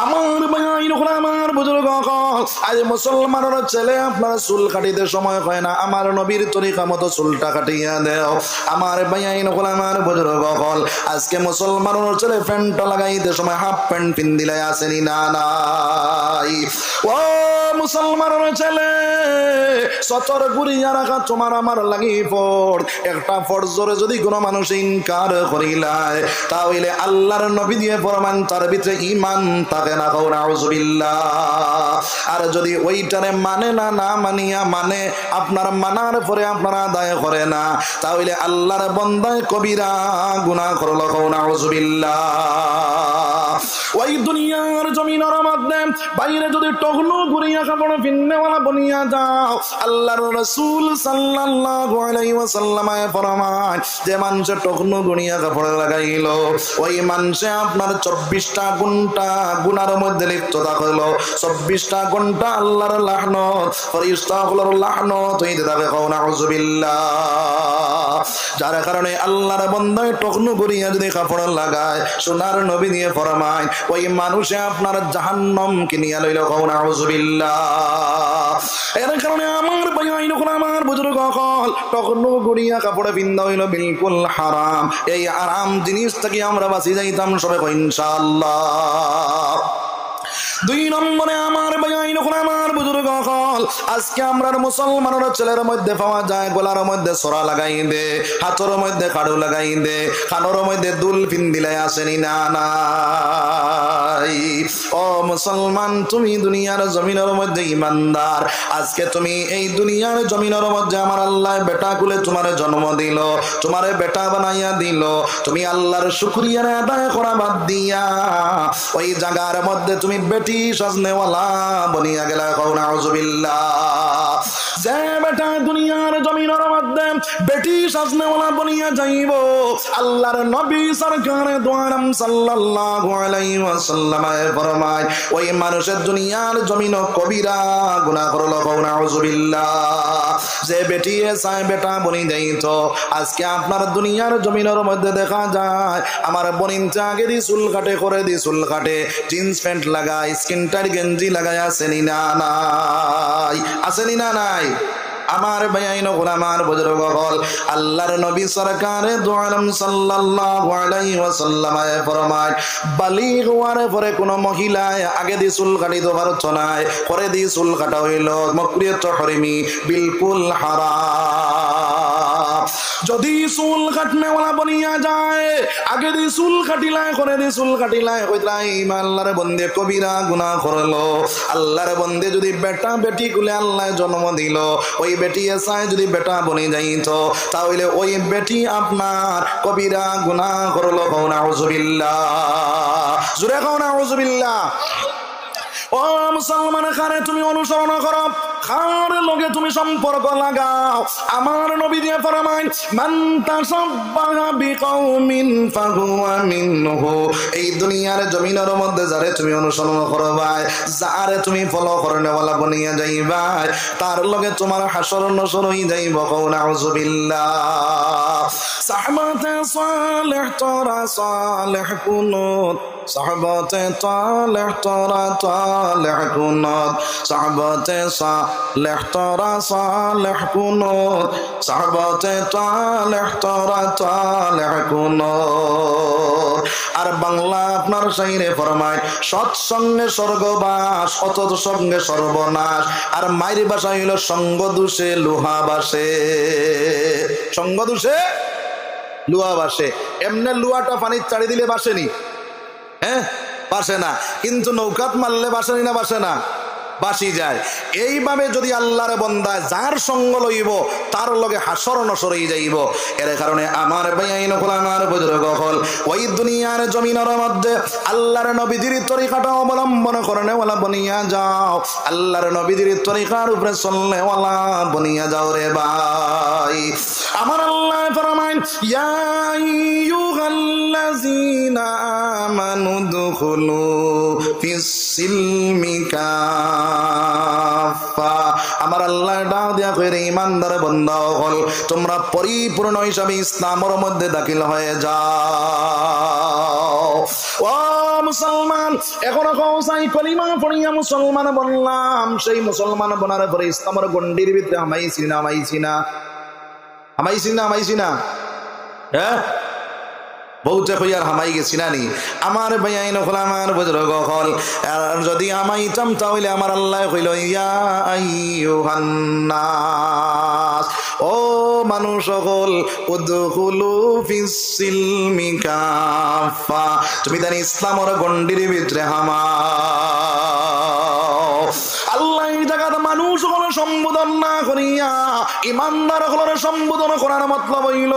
আমার ভাই আমার বুজুর্গ আজ মুসলমানের ছেলে, আপনার চুল কাটিতে সময় হয় না। আমার নবীর তরিকা মতো চুলটা কাটিয়া দেও। আমার ভাই নকল আমার বুজুর্গ হল আজকে মুসলমানের ছেলে প্যান্টটা লাগাইতে সময় হাফ প্যান্ট পিন দিলে আসেনি, না, নাই। ও মুসলমানের ছেলে সচর গুড়িয়া রাখা তোমার আমার লাগি পড় একটা ফরজরে যদি কোনো মানুষ ইনকার করিলায়, তাহলে আল্লাহর নবী দিয়ে ফরমান, তার ভিতরে ইমান আর যদি ওইটারে মানে না না মানিয়া মানে আপনার মানার পরে আপনারা আদায় করে না, তাহলে আল্লাহর বন্দায় কবিরা গুনাহ করল কৌ নাউজুবিল্লাহ। ওই দুনিয়ার জমিনের মধ্যে বাইরে যদি টগনু ঘুরিয়া কাপড় পিন্নেওয়ালা বনিয়া যাও, আল্লাহর রসুল সাল্লাল্লাহু আলাইহি ওয়াসাল্লামায় ফরমান যে মানুষে টগনু গুনিয়া কাপড় লাগাইল, ওই মানুষে আপনার চব্বিশটা ঘণ্টা গুনার মধ্যে লিপ্ত থাকল। চব্বিশটা ঘণ্টা আল্লাহর লাহনত ফরিস্তাগুলোর লাহনত, হইতে থাকে হুজুবিল্লাহ যার কারণে আল্লাহর বন্দায় টকনু করিয়া যদি কাপড় লাগায়, সোনার নবী দিয়ে ফরমায়, ওই মানুষে আপনার জাহান্নম কিনিয়া লইল কওনা হুজুবিল্লাহ এর কারণে আমার ভাই নকুল আমার বুজুর্গ কল টকনু গড়িয়া কাপড়ে পিন্দা হইল বিলকুল হারাম। এই আরাম জিনিস থেকে আমরা বাঁচি যাইতাম সবে ইনশাআল্লাহ। দুই নম্বরে আমার বেআইন হল আমার বুজুর্গ হল আজকে আমরা মুসলমানের ছেলের মধ্যে পাওয়া যায়, গোলার মধ্যে সরা লাগাই দে, হাতর মধ্যে কাড়ু লাগাই দে, কানোর মধ্যে দুল ফিন দিলে আসেনি না। নাই। ও মুসলমান, তুমি দুনিয়ার জমিনের মধ্যে ইমানদার। আজকে তুমি এই দুনিয়ার জমিনের মধ্যে আমার আল্লাহ বেটা কুলে তোমার জন্ম দিল, তোমার বেটা বানাইয়া দিল। তুমি আল্লাহর শুক্রিয়ার আদায় করা বাদ দিয়া ওই জায়গার মধ্যে তুমি বেটি সাজনেওয়ালা বনিয়া গেলা। কৌনা হুজুবিল্লাহ যে বেটা দুনিয়ার জমিনের মধ্যে বেটি সাজনেওয়ালা বনিয়া যাইব, আল্লাহর নবী সরকার দোয়ারাম সাল্লাল্লাহু আলাইহি ওয়াসাল্লাম ফরমায়। ওই মানুষের দুনিয়ার জমিন কবিরা যে বেটি বেটা বনি দেই তো আজকে আপনার দুনিয়ার জমিনের মধ্যে দেখা যায়, আমার বনিন আগে দি চুল কাটে করে দি চুল কাটে জিন্স প্যান্ট লাগায়, স্কিন টাইট গেঞ্জি লাগায়, আসেনি না নাই? আসেনি না নাই? আমার বেআইন গোলামার বুজুর্গ হল আল্লাহর নবী সরকারে দোয়ালম সাল্লাল্লাহু আলাইহি ওয়াসাল্লাম ফরমায়, বালিগ হওয়ার পরে কোন মহিলায় আগে দি চুল কাটি পারত নাই পরে দি চুল কাটা হইল, মকরিয়ত হরিমি, বিলকুল হারাম। যদি চুল কাটনেওয়ালা বনিয়া যায়, আগে দি চুল কাটিলায় করে দি চুল কাটিলায় কইলাই আল্লাহর বন্দে কবিরা গুনাহ করল। আল্লাহর বন্দে যদি বেটা বেটি কুলে আল্লাহ জন্ম দিল, ওই বেটি এসায় যদি বেটা বনি যাইত, তাহলে ওই বেটি আপনার কবিরা গুনাহ করল কওনা হুজুবিল্লাহ জুরে কওনা হুজুবিল্লাহ ও মুসলমান খানে তুমি অনুসরণ করো। খার লগে তুমি সম্পর্ক লাগাও। আমার নবী দিয়ে ফরমাইন, মান তাসাব্বাহা বিকাউমিন ফাহুয়া মিনহু। এই দুনিয়ার জমিনের মধ্যে যারে তুমি অনুসরণ করবাই যারে তুমি ফলো করনেওয়ালা বনিয়া যাইবাই তার লগে তোমার হাসর নসর হই যাইব কও নাউজুবিল্লাহ সাহবাতে সালেহ তোরা সালেহ কুনুত, সাহবাতে তালেহ তোরা তালেহ কুনুত, সাহবাতে তালেহ তোরা তালেহ কুনুত আর বাংলা আপনার সাইরে ফরমায়, সৎসঙ্গে স্বর্গবাস অত সঙ্গে সর্বনাশ। আর মায়ের বাসা হইল সঙ্গ দোষে লোহা বাসে সঙ্গ দোষে লুয়া বাসে এমনি লুয়াটা পানির চাড়ি দিলে বাসেনি? হ্যাঁ? বাসে না। কিন্তু নৌকাত মারলে বাসেনি না, বাসে না? বাসি যায়। এইভাবে যদি আল্লাহর বন্দা যার সঙ্গ লইব, তার লগে হাসর নসরই যাইব। এর কারণে আমার বেআইন হল বুজুর্গ হল, ওই দুনিয়ার জমিনের মধ্যে আল্লাহর নবীদের তরিকাটা অবলম্বন করনে ওলা বনিয়া যাও। আল্লাহর নবীদের তরিকার উপরে চললে ওলা বনিয়া যাও রে ভাই। আমার আল্লাহ ফরমাইন, ইয়া আইয়ুহাল্লাযীনা আমানু দুখুলু সিলমি আমার আল্লাহ ডাক দিয়া কইরে, ইমানদার বন্ধা হল তোমরা পরিপূর্ণ হিসাবে ইসলামের মধ্যে দাখিল হয়ে যাও। ও মুসলমান, এখনও কৌসাই কলিমা পড়িয়া মুসলমান বললাম, সেই মুসলমান বনার পরে ইসলামের গন্ডির ভিতরে আমাইছি না আমাইছি না। আমাইছি না আমাইছি না। হ্যাঁ? বহুতে হইয়ার হামাই গেছি নানি আমার ভাইয়াই নকল আমার বুজুর্গ হল আর যদি হামাইতাম তাহলে আমার আল্লাহ হইল ইয়া আইয়ুহান্নাস, ও মানুষ সকল উদখুলু ফিসসিলমি কাফা তুমি জানি ইসলামর গন্ডির ভিতরে হামা আল্লাহ জায়গাতে মানুষ কোনো সম্বোধন না করিয়া ইমানদার হলোর সম্বোধন করার মতলব হইল,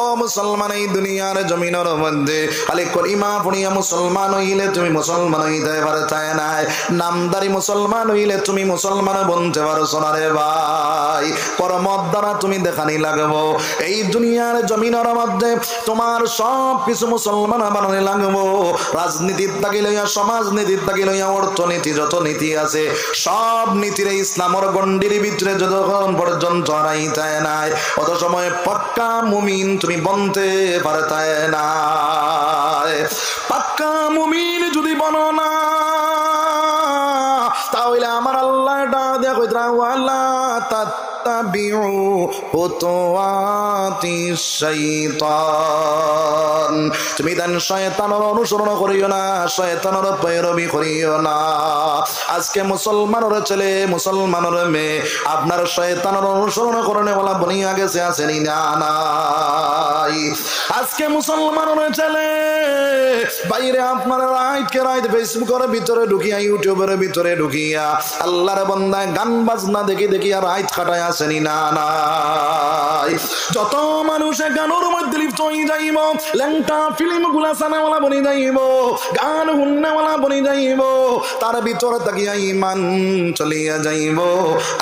ও মুসলমান, এই দুনিয়ার জমিনের মধ্যে খালি কলিমা পড়িয়া মুসলমান হইলে তুমি মুসলমান হইতে পারে তাই নাই। নামদারি মুসলমান হইলে তুমি মুসলমান বনতে পারো সোনারে ভাই। পরমত দ্বারা তুমি দেখানি লাগবো। এই দুনিয়ার জমিনের মধ্যে তোমার সব কিছু মুসলমান বানানি লাগবো। রাজনীতির তাকে লইয়া, সমাজনীতির তাকে লইয়া, অর্থনীতি যত নীতি আছে, সব নীতির ইসলামর গন্ডির ভিতরে যতক্ষণ পর্যন্ত হারাইতায় নাই। অত সময় পাক্কা মুমিন তুমি বনতে পারতায় না পাক্কা মুমিন যদি বনো না তুমি দেন শয়তানোর অনুসরণ করিও না, শয়তানোর পৈরবি করিও না। আজকে মুসলমানের ছেলে মেয়ে, আপনার শয়তানোর অনুসরণ বলা বনিয়া গেছে আসেনি, না আজকে মুসলমানের ছেলে, বাইরে আপনার রাইটকে রাইট ফেসবুকের ভিতরে ঢুকিয়া, ইউটিউবের ভিতরে ঢুকিয়া, আল্লাহর বন্দায় গান বাজনা দেখি দেখি আইত খাটায় আসেনি, না না যত মানুষে গানোর মধ্যে লিপ্ত হয়ে যাইব, ল্যাংটা ফিল্মগুলা সানাওয়ালা বনি যাইব, গান হুন্নাওয়ালা বনি যাইব, তার ভিতরে তাকিয়া ইমান চলিয়া যাইব।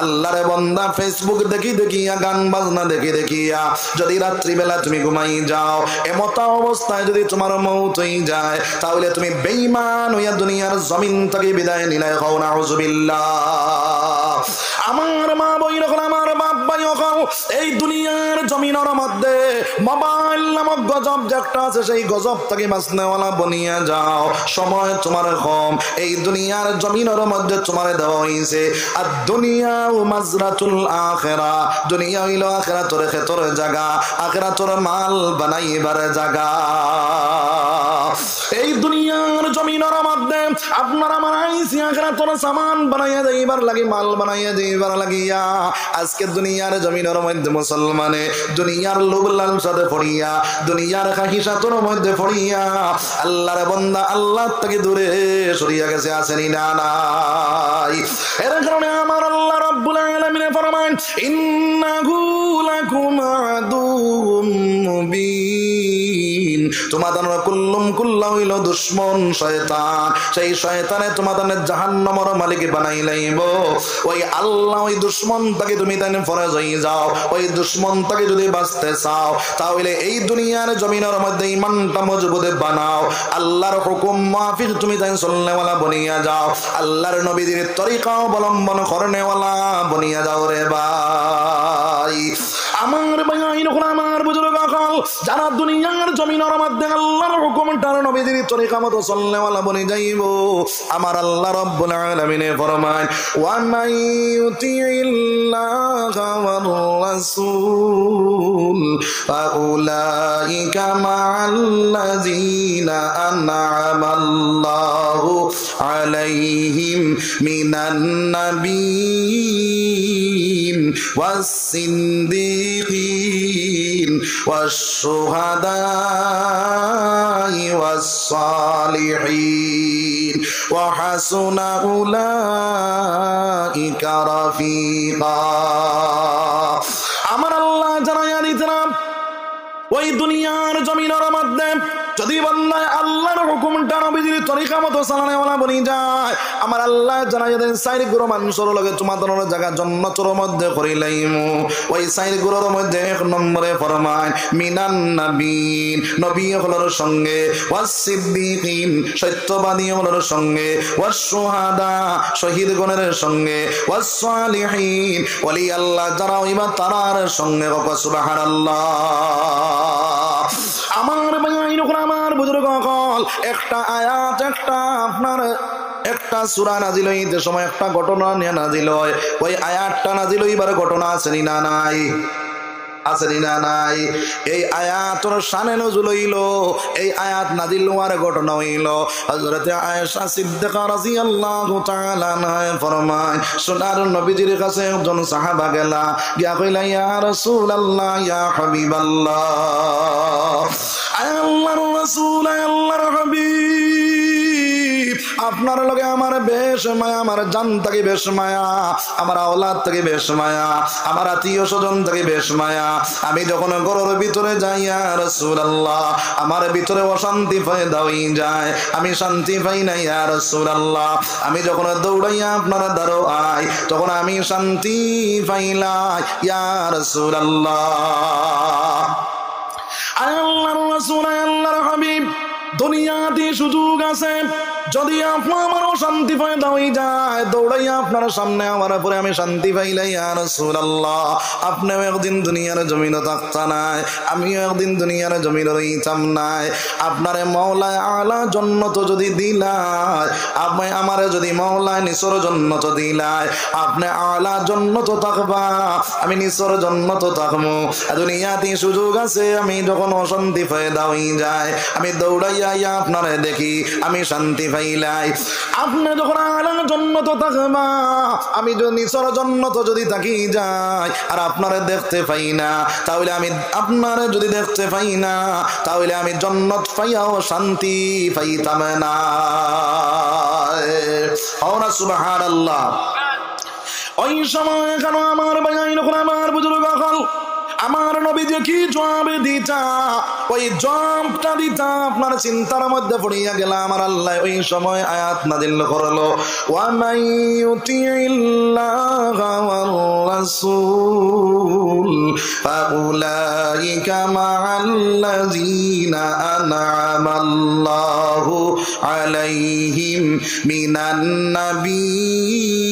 আল্লাহর বন্দা ফেসবুক দেখি দেখিয়া, গান বাজনা দেখি দেখিয়া, যদি রাত্রিবেলা তুমি ঘুমাই যাও, এমতা অবস্থায় যদি তোমার মৌত হয়ে যায়, তাহলে তুমি বেইমান হইয়া দুনিয়ার জমিন থেকে বিদায় নিলাই হও না আমার মা বই রকম আমার এই দুনিয়ার জমিনের মধ্যে মোবাইল নামক গজব একটা আছে, সেই গজব থেকে মাসনেওয়ালা বনিয়া যাও। সময় তোমার কম, এই দুনিয়ার জমিনের মধ্যে তোমার দেওয়া হয়েছে আর দুনিয়া ও মাজরাতুল আখেরা, দুনিয়া হইল আখেরা তোর খেতর জাগা আখেরা তোর মাল বানাইবার জাগা এই মধ্যে আপনার আমার আইসি আখরা তোর সামান বানাইয়া যাইবার লাগি, মাল বানাইয়া যাইবার লাগিয়া। আজকে দুনিয়ার জমিনের মধ্যে মুসলমানে, দুনিয়ার লোভ লালসাতে পড়িয়া, দুনিয়ার খাহিসাতর মধ্যে পড়িয়া, আল্লাহর বন্দা আল্লাহ থেকে দূরে সরিয়া গেছে, আসেনি না নাই। এর কারণে আমার আল্লাহ রব্বুল আলামিন ফরমান ইন্নাহু লাকুম আদুউম মুবিন। তোমাদের কুল্লুম কুল্লা হইল দুশ্মন শয়তান। সেই শয়তানে তোমাদের জাহান্নামর মালিক বানাই লাইব ওই আল্লাহ, ওই দুশ্মন তাকে তুমি তাই ফরজ হয়ে যাও। ওই দুশ্মন তাকে যদি বাঁচতে চাও, তাহলে এই দুনিয়ার জমিনের মধ্যে ইমানটা মজবুত বানাও। আল্লাহর হুকুম মাফিক তুমি তাই চলনেওয়ালা বনিয়া যাও। আল্লাহর নবীদের তরিকা অবলম্বন করনেওয়ালা বনিয়া যাও রে ভাই। আমার ভাই আমার যারা দুনিয়ার জমিনের মধ্যে আল্লাহর হুকুমটার নবীদের তরিকা মতো চলনেওয়ালা বনে যাইব আমার আল্লাহ রব্বুল আলামিনে ফরমান ওয়া মান ইউতিইল্লাহা ওয়ার রাসূল ফাউলাইকা মা'আল্লাযীনা আন'আমা আল্লাহু আলাইহিম মিনান নাবিয়্যিন والصديقين والشهداء والصالحين وحسن أولئك رفيقا আমার আল্লাহ জানাইয়া দিতাম ওই দুনিয়ার জমিনের মধ্যে যদি বন্যায় আল্লাহর হুকুমটা নবীজির তরিকা মতো চালানেওয়ালা বনি যায়, আমার আল্লাহ জানাই দেন, সাইর গুরু মানুষের লগে তোমাদের জায়গা জন্নতর মধ্যে করিলাইমু। ওই সাইর গুরুর মধ্যে এক নম্বরে ফরমায়, মিনান নবীন, নবী হলোর সঙ্গে ওয়াসিদ্দিকিন সত্যবাদী হলোর সঙ্গে ওয়াসুহাদা শহীদ গণের সঙ্গে ওয়াসসালিহিন ওলি আল্লাহ যারা ইবা তারার সঙ্গে সুবহানাল্লাহ। আমার ভাই আমার বুজুর্গ কল একটা আয়াত, একটা আপনার, একটা সুরা নাজিল হইতে সময় একটা ঘটনা নিয়ে নাজিল হয়, ওই আয়াতটা নাজিল হইবার ঘটনা আছে নি নাই? আছে না নাই? এই এই আয়াত ঘটনা কাছে সাহাবা গেলা, গিয়া ইয়া আপনার লগে আমার বেশ মায়া, আমার জান থেকে বেশ মায়া, আমার আওলাদ থেকে বেশ মায়া, আমার আত্মীয় স্বজন থেকে বেশ মায়া। আমি যখন ঘরের ভিতরে যাইয়া রসুলাল্লাহ, আমার ভিতরে অশান্তি ফায়দা হয়ে যায়। আমি শান্তি পাই না, ইয়া রসুলাল্লাহ। আমি যখন দৌড়াইয়া আপনার দ্বারো আই তখন আমি শান্তি পাইলা ইয়া রসুলাল্লাহ। আল্লাহর রাসূল আল্লাহর হাবিব দুনিয়াতে সুযোগ আছে। যদি আপনার আমারও শান্তি ফায়দা হয়ে যায়, দৌড়াইয়া আপনার সামনে আমার পরে আমি শান্তি পাইলাই আর রাসূলুল্লাহ, আপনিও একদিন দুনিয়ার জমিন থাকতা নাই, আমিও একদিন দুনিয়ার জমিন রইতাম নাই। আপনারে মৌলায় আলা জন্নত যদি দিলাই আপনি আমারে যদি মৌলায় নিসর জন্নত দিলাই আপনি আলা জন্নত থাকবা, আমি নিসর জন্নত থাকব দুনিয়াতে সুযোগ আছে, আমি যখন অশান্তি ফায়দা হয়ে যায়, আমি দৌড়াইয়া ইয়া আপনারে দেখি, আমি শান্তি আপনি যখন আলা জন্নত থাকবা, আমি যদি জন্নত যদি থাকি যাই, আর আপনারে দেখতে পাই না, তাহলে আমি আপনারে যদি দেখতে পাই না, তাহলে আমি জন্নত পাইয়াও শান্তি পাইতাম না। হওনা আল্লাহ ওই সময় কেন আমার বাগাই যখন আমার বুজুর্গ আমার নবী যে কি জবাব দিতা ওই জবাবটা দিতা আপনার চিন্তার মধ্যে পড়িয়া গেল আমার আল্লাহ ওই সময় আয়াত নাদিল করলো ওয়ামাই ইউতিইল্লাহা ওয়ার রাসূল ফাউলাইকা মা'আল্লাযীনা আন'আমা আল্লাহু আলাইহিম মিনান নাবিয়্যিন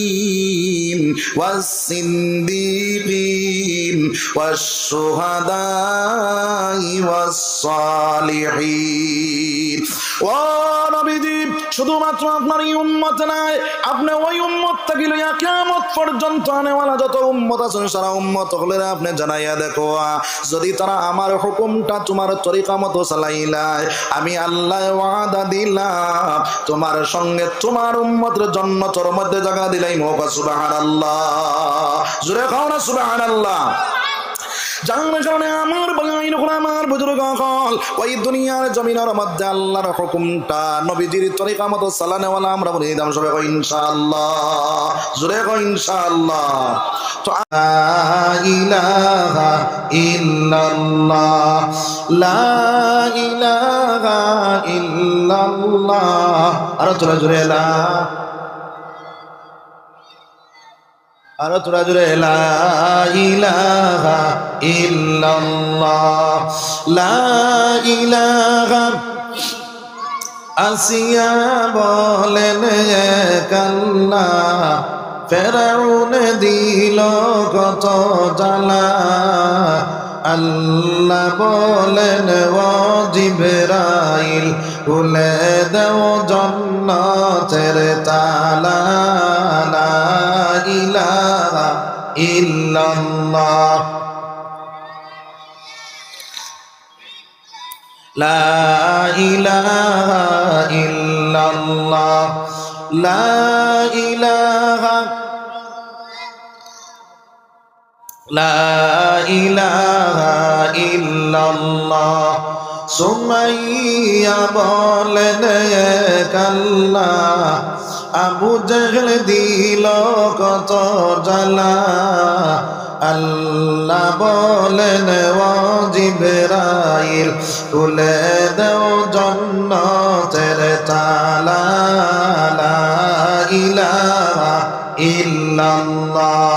والصديقين والشهداء والصالحين ও নবীজি শুধুমাত্র আপনার এই উম্মত নাই আপনি ওই উম্মত থেকে লইয়া কিয়ামত পর্যন্ত আনেওয়ালা যত উম্মত আছেন সারা উম্মত হলে আপনি জানাইয়া দেখো যদি তারা আমার হুকুমটা তোমার তরিকা মতো চালাইলাই আমি আল্লাহ ওয়াদা দিলাম তোমার সঙ্গে তোমার উম্মতের জন্য তোর মধ্যে জায়গা দিলাই মোকা সুবহানাল্লাহ জুড়ে খাও না সুবহানাল্লাহ যার কারণে আমার বাগাইন আমার বুজুর্গ কল ওই দুনিয়ার জমিনের মধ্যে আল্লাহর হুকুমটা নবীজির তরিকা মতো সালানেওয়ালা আমরা বলে দিলাম, সবাই কই ইনশাআল্লাহ, জোরে কই ইনশাআল্লাহ। তো ইলাহা ইল্লাল্লাহ, লা ইলাহা ইল্লাল্লাহ। আর জোরে জোরে, লা আর তোরা জুড়ে ইলাহা ইল্লাল্লাহ। লা ইলাহা। আসিয়া বলেন কাল্লা ফেরাউন দিল কত জ্বালা। আল্লাহ বলেন, ও জিবরাইল, খুলে দেও জন্নতের তালা ইলাহা ইল্লাল্লাহ। লা ইলাহা ইল্লাল্লাহ। লা ইলাহা لا إله إلا الله সুমাইয়া বলেন কাল্লা আবু জহল দিল কত জ্বালা আল্লাহ বলেন ও জিবরাইল তুলে দেও জন্নতের তালা লা ইলাহা ইল্লাল্লাহ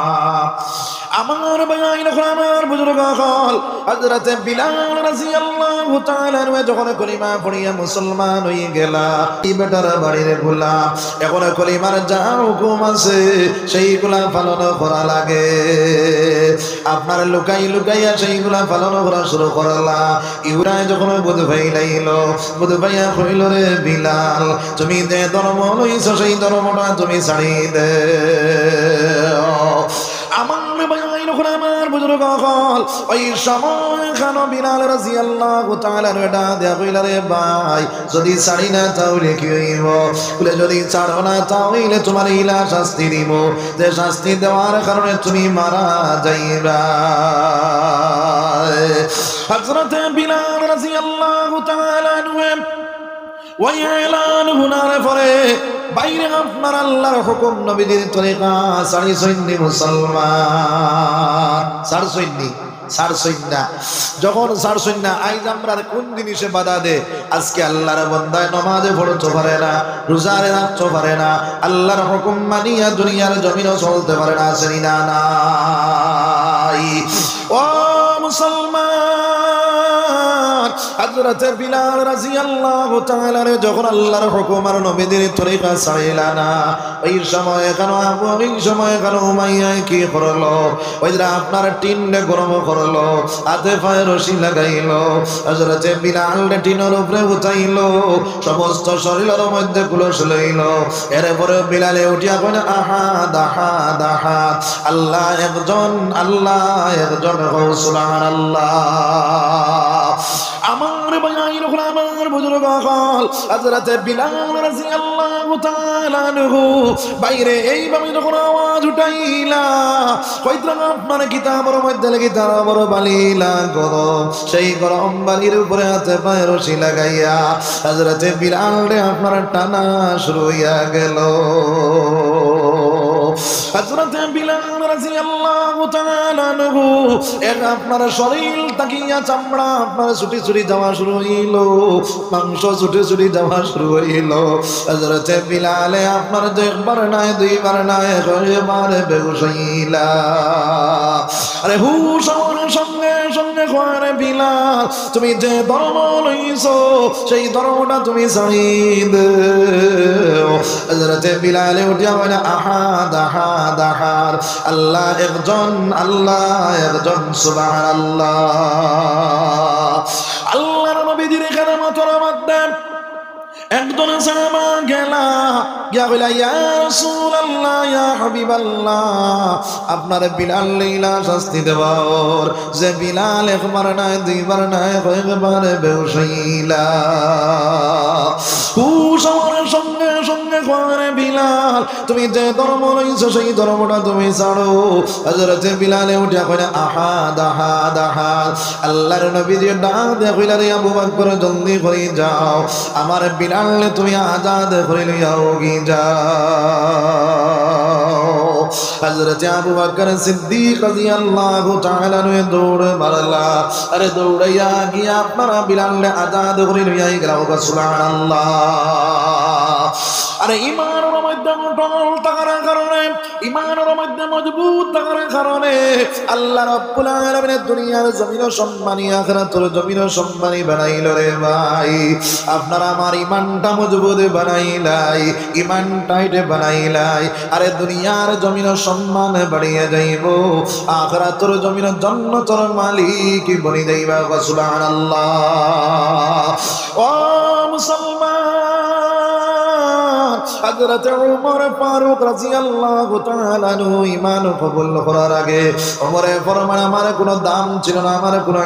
আমার বাইন আমার বুজুর্গ হল হযরত বিলাল রাদিয়াল্লাহু তাআলা যখন কলিমা পড়িয়া মুসলমান হয়ে গেলা, এই বেটার বাড়ির গোলাম, এখন কলিমার যা হুকুম আছে, সেইগুলা পালন করা লাগে। আপনার লুকাই লুকাইয়া সেইগুলা পালন করা শুরু করালা। ইউরাই যখন বুধ ভাই লাইল, বুধ ভাইয়া কইল, রে বিলাল, তুমি যে ধর্ম লইছ, সেই ধর্মটা তুমি ছাড়ি দে। বুজুর্গ হল ওই সময় খান বিলাল রাদিয়াল্লাহু তাআলা এটা দেয়া কইল রে ভাই, যদি ছাড়ি না তাহলে কি হইব? বলে, যদি ছাড়ো না তাহলে তোমার ইলা শাস্তি দিব। যে শাস্তি দেওয়ার কারণে তুমি মারা যাইবা। হযরত বিলাল রাদিয়াল্লাহু তাআলা আনহু বাইরে আপনার আল্লাহর হুকুম নবীদের তরিকা সাড়ি মুসলমান, সার যখন কোন দে আজকে আল্লাহর নমাজে না না হুকুম মানিয়া দুনিয়ার জমিনও চলতে পারে না আসেনি না ও মুসলমান! হযরত বিলাল রাদিয়াল্লাহু তাআলা যখন আল্লাহর হুকুম আর নবীদের তরিকা ছাড়িলা না, ওই সময় কেন আবু ওই সময় কেন উমাইয়া কি করল? ওই আপনার টিনলে গরম করল, হাতে পায়ে রশি লাগাইলো, হযরত বিলাল টিনের উপরে উঠাইলো, সমস্ত শরীরের মধ্যে কুলস লইল। এরপরে বিলালে উঠিয়া কইন আহা, দাহা দাহা, আল্লাহ একজন আল্লাহ একজন সুবহানাল্লাহ। আমার বাইন আমার বুজুর্গ হল হযরত বিলাল রাদিয়াল্লাহু তাআলা আনহু বাইরে এইভাবে যখন আওয়াজ উঠাইলা কইতরা আপনার কিতাবের মধ্যে লেগে তারা বড় বালিলা গরম, সেই গরম বালির উপরে হাতে পায়ে রশি লাগাইয়া হযরত বিলাল রে আপনার টানা শুরু হইয়া গেল। হযরত বিলাল আপনার শরীর তাকিয়া চামড়া, আপনার ছুটি ছুটি যাওয়া শুরু হইল। মাংস ছুটি ছুটি যাওয়া শুরু হইল। হযরত বিলালে আপনার যে একবার নাই, দুইবার নাই কয়বার বেহুশ হইলা। আরে হু সঙ্গে সঙ্গে করে বিলাল, তুমি যে ধর্ম লইছো, সেই ধর্মটা তুমি শহীদ হযরত বিলালে উঠিয়া বলে আহাদ আহাদ আহাদ আল্লাহ একজন আল্লাহ একজন, সুবহানাল্লাহ। আল্লাহর একজন সাহাবা গেলা। আপনার বিলাল লীলা শাস্তি দেওয়ার। যে বিলাল একবার নাই, দুইবার নাই কয়েকবার করে বিলাল, তুমি যে ধর্ম লইছো সেই ধর্মটা তুমি ছাড়ো। হযরত বিলালে উঠিয়া কইলা আহাদ আহাদ আহাদ আল্লাহর নবী যে ডাক দিয়া কইলা, রে আবু বকর, জলদি করে যাও। আমার বিলাল তুমি আজাদ করে লিয়াও গি যাও? হযরত আবু বকর সিদ্দিক রাদিয়াল্লাহু তাআলা নুয়ে দৌড় মারলা। আরে দৌড়াইয়া গিয়া আপনারা বিলাল আজাদ করে লিয়াই গেল সুবহানাল্লাহ। আরে ইমানের মধ্যে টল থাকার কারণে ইমানের মধ্যে মজবুত থাকার কারণে আল্লাহ রাব্বুল আলামিন দুনিয়ার জমিন সম্মানী, আখিরাতের জমিন সম্মানী বানাইল রে ভাই। আপনারা আমার ইমানটা মজবুত বানাইলাই ইমান টাইট বানাইলাই, আরে দুনিয়ার জমিন সম্মান বাড়িয়ে যাইব, আখিরাতের জমিন জন্নতর মালিক বনি যাইবা সুবহানাল্লাহ। ও মুসলমান হযরত ফারুক রাদিয়াল্লাহু তাআলা আনহু ঈমান কবুল করার আগে ফরমান, আমার কোনো দাম ছিল না, আমার কোনো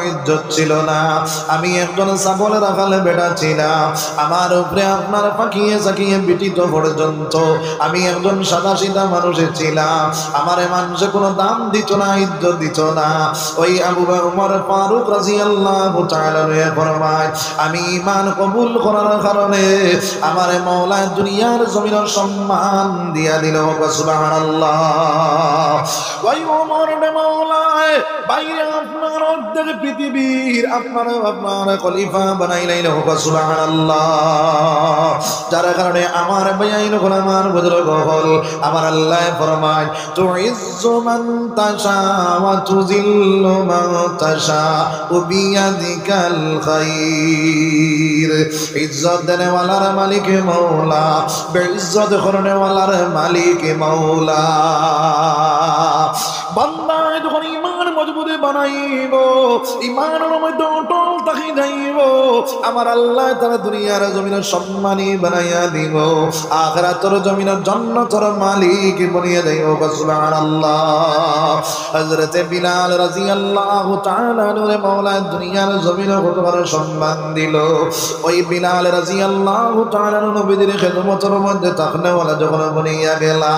ছিল না। আমি একজন ছাগল রাখালে বেটা ছিলাম। আমার উপরে আপনার বিটিত পর্যন্ত আমি একজন সাদা সিধা মানুষের ছিলাম। আমার মানুষে কোনো দাম দিত না, ইজ্জত দিত না। ওই আবু ওমর ফারুক রাদিয়াল্লাহু তাআলা ফরমায় আমি ঈমান কবুল করার কারণে আমার মৌলা দুনিয়ার জমিনের সম্মান দিয়া দিল সুবহানাল্লাহ। ওই ওমর বাইরে আপনার অর্ধেক পৃথিবীর আপনার আপনার খলিফা বানাইলেন সুবহানাল্লাহ। যার কারণে আমার বেআইন হল আমার বুজুর্গ হল, আমার আল্লাহ ফরমায় বিয়াদিকাল খাইর। ইজ্জত দেনে মালিক মৌলা বেইজ্জত করনে মালিক মৌলা বান্দায় যখন মজবুত বানাইব ইমানের মধ্যে অটল যাইব আমার আল্লাহ তারা দুনিয়ার জমিনের সম্মানী বানাইয়া দিব, আখরাতর জমিনের জন্নতর মালিক বনিয়ে যাইব সুবহানাল্লাহ। হযরতে বিলাল রাদিয়াল্লাহু তাআলা নূরে মাওলা দুনিয়ার সম্মান দিল। ওই বিলাল রাদিয়াল্লাহু তাআলা নবীদের খেদমতের মধ্যে তাকনে ওয়ালা যখন বনিয়া গেলা,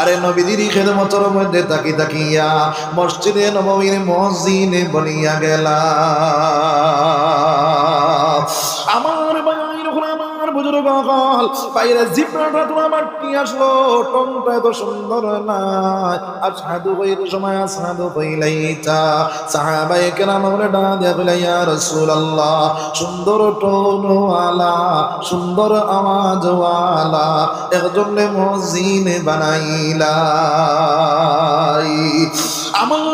আরে নবীদের খেদমতের মধ্যে তাকি তাকিয়া মসজিদে নববীর মসজিদে বলিয়া গেলা আমার বাইর আমার বুজুর্গ কল বাইরে জিব্রাটা তো আমার কি আসলো? টংটা এত সুন্দর না। আসাদু হইর সময় আসাদু হইলাইতা সাহাবায়ে কেরাম বলে ডা দিয়া বলে ইয়া রাসূলুল্লাহ, সুন্দর টোনওয়ালা, সুন্দর আওয়াজওয়ালা একজন মসজিদ কোন আমার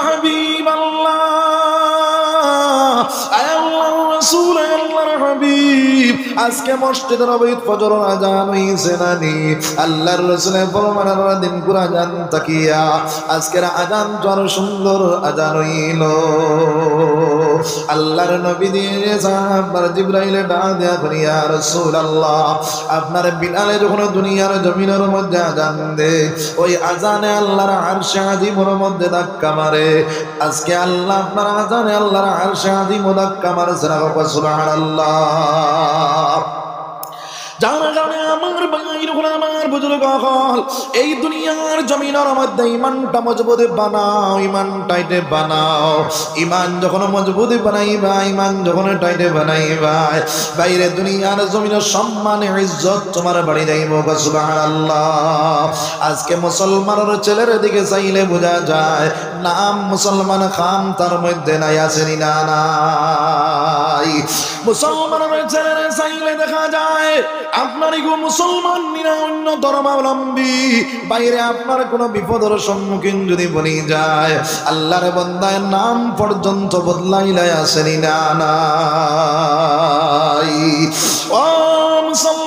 আজকে মসজিদের অবৈধ ফজর আজান হইছে না নি আল্লাহর রাসূলের ফরমানের দিন পুরো আজান তাকিয়া। আজকের আজান জ্বর সুন্দর আজান হইল। আল্লাহর নবী দিয়ে সাহাবার জিব্রাইলে ডাক দেয়া করি, ইয়া রাসূলুল্লাহ। আপনার বিলালে যখন দুনিয়ার জমিনের মধ্যে আজান দে ওই আজানে আল্লাহর আরশে আজিমের মধ্যে ধাক্কা মারে। আজকে আল্লাহ আপনার আজানে আল্লাহর আরশে আজিম ধাক্কা মারে সুবহানাল্লাহ। যার কারণে আমার আমার বুজুর্গ এই দুনিয়ার জমিনের মধ্যে ইমানটা মজবুত বানাও ইমান টাইটে বানাও। ইমান যখন মজবুত বানাইবা, ইমান যখন টাইটে বানাইবা, বাইরে দুনিয়ার জমিনের সম্মান ইজ্জত তোমার বাড়ি যাইব সুবহানাল্লাহ। আজকে মুসলমানের ছেলের দিকে চাইলে বোঝা যায়, নাম মুসলমান খাম তার মধ্যে নাই, আসেনি না না। নাই। মুসলমানের ছেলেরা চাইলে দেখা যায়, আপনার গো মুসলমান নিরা অন্য ধর্মাবলম্বী। বাইরে আপনার কোনো বিপদের সম্মুখীন যদি বনি যায়, আল্লাহর বন্দায় নাম পর্যন্ত বদলাইলাই আসেনি না ও মুসলমান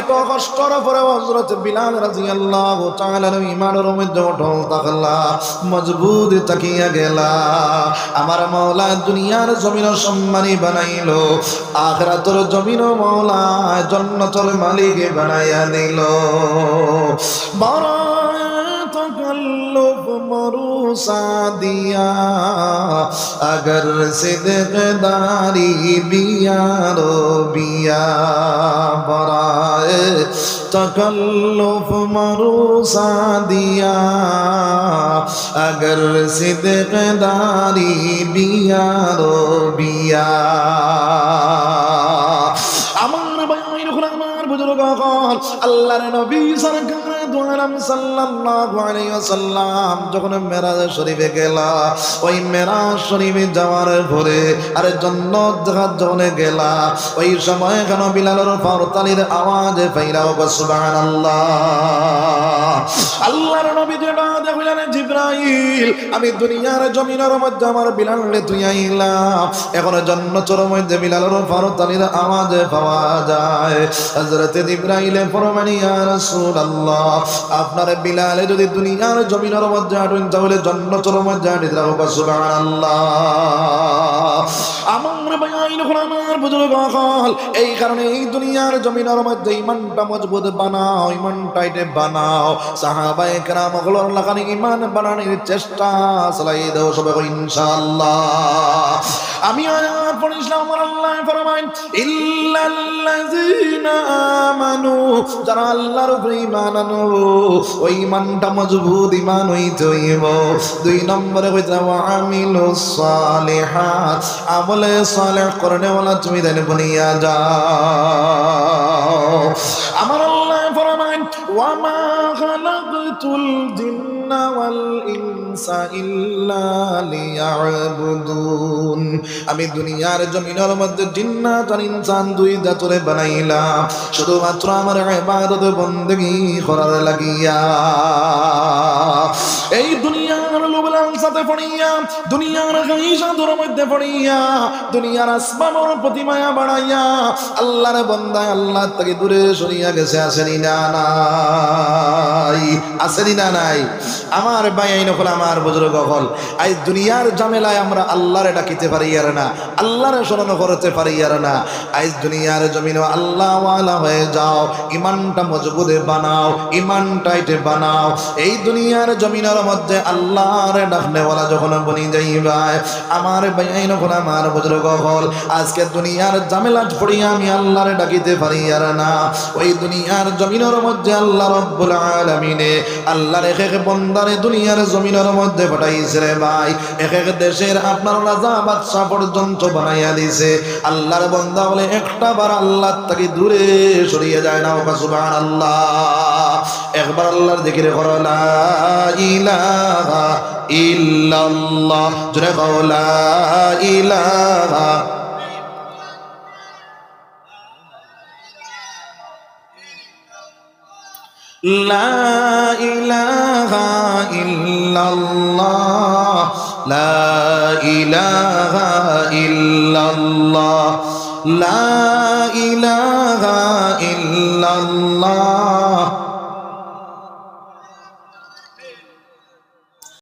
এত কষ্টর পরে হযরত বিলাল রাদিয়াল্লাহু তাআলা ইমানের মধ্যে অটল থাকলা মজবুত তাকিয়া গেলা। আমার মৌলা দুনিয়ার জমিন সম্মানী বানাইলো, আখরাতর জমিন মাওলা জান্নাতের মালিক বানাইয়া দিল। আগর تکلف مروسا دیا اگر صدق تکلف مروسا دیا اگر صدق داری بیارو بیا আমার ভাই আমার বুজুর্গ আল্লাহর নবী সরকার সাল্লাল্লাহু আলাইহি ওয়াসাল্লাম যখন মেরাজ শরীফে ওই মেরাজ শরীফে যাওয়ার পরে জান্নাত দেখার জন্য ওই সময় কেন বিলালের ফারতালির আওয়াজ সুবহানাল্লাহ। আল্লাহর নবী যেটা দেখলেন, জিব্রাইল, আমি দুনিয়ার জমিনের মধ্যে আমার বিলালে তুই আইলাম। এখন জন্নতর মধ্যে বিলালের ফারতালির আওয়াজ পাওয়া যায়। হযরত ইব্রাহিমে ফরমানি, ইয়া রাসূলুল্লাহ। আপনার বিলালে যদি দুনিয়ার জমিনের মধ্যে আটুন তাহলে জন্নতর মধ্যে আটি রাখো সুবহানাল্লাহ। আমার এই কারণে এই দুনিয়ার জমিনের মধ্যে ইমানটা মজবুত বানাও ইমান টাইটে বানাও। সাহাবায়ে কেরাম হলোর লাগানি ইমান বানানোর চেষ্টা চালাই দাও সবাই ইনশাআল্লাহ। আমি আয়াত পড়িছিলাম, আমার আল্লাহ ফরমায় ইল্লাল্লাযীনা আমানু যারা আল্লাহর উপরে ঈমান আনো ওই ঈমানটা মজবুত ঈমান হইতে হইব। দুই নম্বরে হইতে ওয়া আমিলুস সালিহাত আমলে তুমি দেন বনিয়া যাও। আমার আল্লাহ মা খালাকতুল জিন্না ওয়াল ইনসা ইল্লা লিয়াবুদুন। আমি দুনিয়ার জমিনের মধ্যে জিন্নাত আর ইনসান দুই জাতরে বানাইলাম। শুধুমাত্র আমার ইবাদত বন্দেগী করার লাগিয়া। এই দুনিয়ার লোবলাল সাথে পড়িয়া দুনিয়ার মধ্যে দুনিয়ার আসমানোর প্রতিমায়া বাড়াইয়া আল্লাহর আল্লাহ দূরে সরিয়া গেছে, আসেনি না নাই? আসেনি না নাই? আমার বাইন হল, আমার বুজুর্গ হল। আজ দুনিয়ার ঝামেলায় আমরা আল্লাহরে ডাকিতে পারি আর না, আল্লাহরে স্মরণ করতে পারি আর না। আজ দুনিয়ার জমিন আল্লাহ ওয়ালা হয়ে যাও, ইমানটা মজবুতে বানাও ইমানটাইটে বানাও। এই দুনিয়ার জমিনের মধ্যে আল্লাহর ডাকনেওয়ালা যখন বনি যাইবাই আমার বাইন হল আমার বুজুর্গ হল। আজকে দুনিয়ার জামেলা পড়িয়া আমি আল্লাহরে ডাকিতে পারি আর না। ওই দুনিয়ার জমিনের মধ্যে আল্লাহ রব্বুল আলামিনে আল্লাহর এক এক বন্দারে দুনিয়ার জমিনের মধ্যে পাঠাইছে রে ভাই। এক এক দেশের আপনার রাজা বাদশা পর্যন্ত বানাইয়া দিছে। আল্লাহর বন্দা বলে, একটা বার আল্লাহ তাকে দূরে সরিয়ে যায় না ওকা আল্লাহ اغبر الله ذكر غر لا إله إلا الله. جنة لا إله. لا إله إلا الله. لا إله إلا الله. لا إله إلا الله.